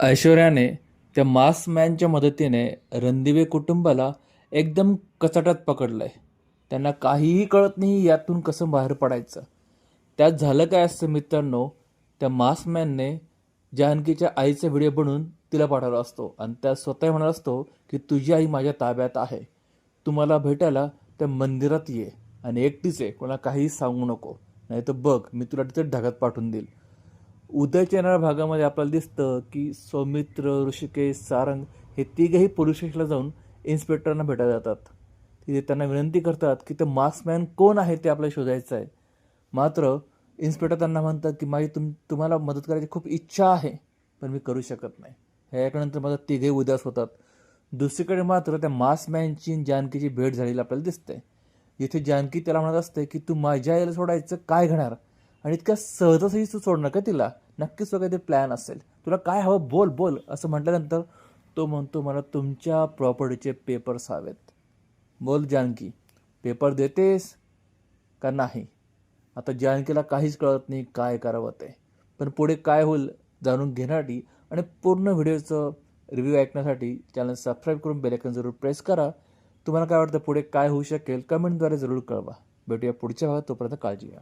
ऐश्वर्याने त्या मासमॅनच्या मदतीने रणदिवे कुटुंबाला एकदम कचाट्यात आहे त्यांना काहीही कळत नाही यातून कसं बाहेर पडायचं. त्यात झालं काय असतं मित्रांनो त्या मास्कमॅनने जानकीच्या आईचा व्हिडिओ बनवून तिला पाठवला असतो आणि त्या स्वतः म्हणत असतो की तुझी आई माझ्या ताब्यात आहे. तू मला भेटायला त्या मंदिरात ये आणि एकटीच आहे कोणाला काहीही सांगू नको. नाही तर बघ मी तुला तिथे ढगात पाठवून देईल. उदयच्या येणाऱ्या भागामध्ये आपल्याला दिसतं की सौमित्र ऋषिकेश सारंग हे तिघेही पोलीस स्टेशनला जाऊन इन्स्पेक्टरना भेटायला जातात. तिथे त्यांना विनंती करतात की ते मास्कमॅन कोण आहे ते आपल्याला शोधायचं आहे. मात्र इन्स्पेक्टर त्यांना म्हणतात की माझी तुम तुम्हाला मदत करायची खूप इच्छा आहे पण मी करू शकत नाही. हे माझा तिघे उदास होतात. दुसरीकडे मात्र त्या मास्कमॅनची जानकीची भेट झालेली आपल्याला दिसते. जिथे जानकी त्याला म्हणत असते की तू माझ्या यायला सोडायचं काय घेणार? आणि इतक्या सहजासहजी तू सोडणार का तिला? नक्कीच वगैरे प्लॅन असेल. तुला काय हवं बोल बोल असं म्हटल्यानंतर तो म्हणतो मला तुमच्या प्रॉपर्टीचे पेपर्स हवेत. बोल जानकी. पेपर देतेस का नाही? आता जानकीला काहीच कळत नाही काय करावं ते. पण पुढे काय होईल जाणून घेण्यासाठी आणि पूर्ण व्हिडिओचं रिव्ह्यू ऐकण्यासाठी चॅनल सबस्क्राईब करून बेलायकन जरूर प्रेस करा. तुम्हाला काय वाटतं पुढे काय होऊ शकेल? कमेंटद्वारे जरूर कळवा. भेटूया पुढच्या भागात. तोपर्यंत काळजी घ्या.